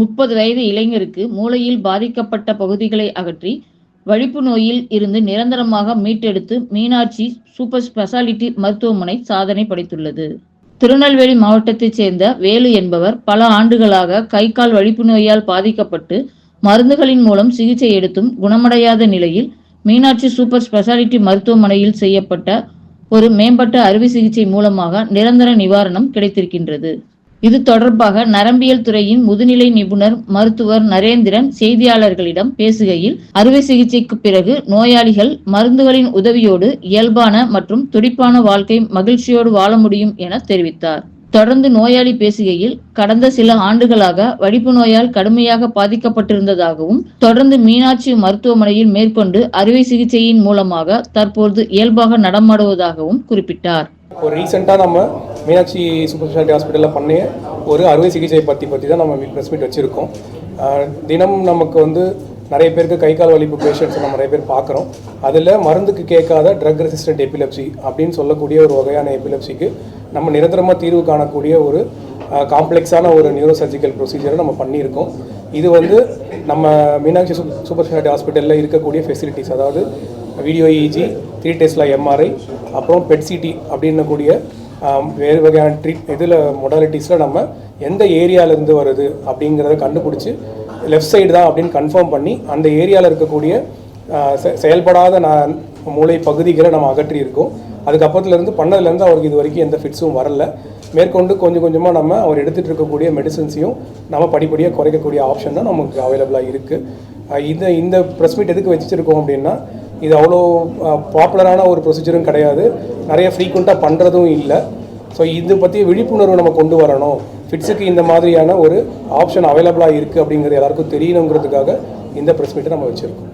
முப்பது வயது இளைஞருக்கு மூளையில் பாதிக்கப்பட்ட பகுதிகளை அகற்றி வழிப்பு நோயில் இருந்து நிரந்தரமாக மீட்டெடுத்து மீனாட்சி சூப்பர் ஸ்பெஷாலிட்டி மருத்துவமனை சாதனை படைத்துள்ளது. திருநெல்வேலி மாவட்டத்தைச் சேர்ந்த வேலு என்பவர் பல ஆண்டுகளாக கை கால் வழிப்பு நோயால் பாதிக்கப்பட்டு மருந்துகளின் மூலம் சிகிச்சை எடுத்தும் குணமடையாத நிலையில் மீனாட்சி சூப்பர் ஸ்பெஷாலிட்டி மருத்துவமனையில் செய்யப்பட்ட ஒரு மேம்பட்ட அறுவை சிகிச்சை மூலமாக நிரந்தர நிவாரணம் கிடைத்திருக்கின்றது. இது தொடர்பாக நரம்பியல் துறையின் முதுநிலை நிபுணர் மருத்துவர் நரேந்திரன் செய்தியாளர்களிடம் பேசுகையில் அறுவை சிகிச்சைக்கு பிறகு நோயாளிகள் மருந்துகளின் உதவியோடு இயல்பான மற்றும் துடிப்பான வாழ்க்கை மகிழ்ச்சியோடு வாழ முடியும் என தெரிவித்தார். தொடர்ந்து நோயாளி பேசுகையில் கடந்த சில ஆண்டுகளாக வடிப்பு நோயால் கடுமையாக பாதிக்கப்பட்டிருந்ததாகவும் தொடர்ந்து மீனாட்சி மருத்துவமனையில் மேற்கொண்டு அறுவை சிகிச்சையின் மூலமாக தற்போது இயல்பாக நடமாடுவதாகவும் குறிப்பிட்டார். ரீசெண்டா நம்ம மீனாட்சி சூப்பர் ஸ்பெஷாலிட்டி ஹாஸ்பிட்டலில் பண்ண ஒரு அறுவை சிகிச்சை பற்றி பற்றி தான் நம்ம ப்ரெஸ் மீட் வச்சுருக்கோம். தினம் நமக்கு வந்து நிறைய பேருக்கு கை கால் வலிப்பு பேஷண்ட்ஸ் நம்ம நிறைய பேர் பார்க்குறோம். அதில் மருந்துக்கு கேட்காத ட்ரக் ரெசிஸ்டன்ட் எபிலப்சி அப்படின்னு சொல்லக்கூடிய ஒரு வகையான எபிலப்சிக்கு நம்ம நிரந்தரமாக தீர்வு காணக்கூடிய ஒரு காம்ப்ளெக்ஸான ஒரு நியூரோ சர்ஜிக்கல் ப்ரொசீஜரை நம்ம பண்ணியிருக்கோம். இது வந்து நம்ம மீனாட்சி சூப்பர் ஸ்பெஷாலிட்டி ஹாஸ்பிட்டலில் இருக்கக்கூடிய ஃபெசிலிட்டிஸ் அதாவது வீடியோ இஜி த்ரீ டெஸ்ட்ல எம்ஆர்ஐ அப்புறம் பெட்சிடி அப்படின்னக்கூடிய வேறு வகையான ட்ரீட் இதில் மொடாலிட்டிஸில் நம்ம எந்த ஏரியாவிலேருந்து வருது அப்படிங்கிறத கண்டுபிடிச்சி லெஃப்ட் சைடு தான் அப்படின்னு கன்ஃபார்ம் பண்ணி அந்த ஏரியாவில் இருக்கக்கூடிய செ- செயல்படாத நான் மூளை பகுதிகளை நம்ம அகற்றியிருக்கோம். அதுக்கப்புறத்துலேருந்து பண்ணதுலேருந்து அவருக்கு இது வரைக்கும் எந்த ஃபிட்ஸும் வரல. மேற்கொண்டு கொஞ்சம் கொஞ்சமாக நம்ம அவர் எடுத்துகிட்டு இருக்கக்கூடிய மெடிசன்ஸையும் நம்ம படிப்படியாக குறைக்கக்கூடிய ஆப்ஷன் தான் நமக்கு அவைலபிளாக இருக்குது இந்த இந்த ப்ரெஸ் மீட் எதுக்கு வச்சுருக்கோம் அப்படின்னா இது அவ்வளோ பாப்புலரான ஒரு ப்ரொசீஜரும் கிடையாது. நிறைய ஃப்ரீக்குவெண்ட்டாக பண்ணுறதும் இல்லை. ஸோ இது பற்றி விழிப்புணர்வு நம்ம கொண்டு வரணும். ஃபிட்ஸுக்கு இந்த மாதிரியான ஒரு ஆப்ஷன் அவைலபிளாக இருக்குது அப்படிங்கிறது எல்லாருக்கும் தெரியணுங்கிறதுக்காக இந்த ப்ரெஸ் மீட்டை நம்ம வச்சுருக்கோம்.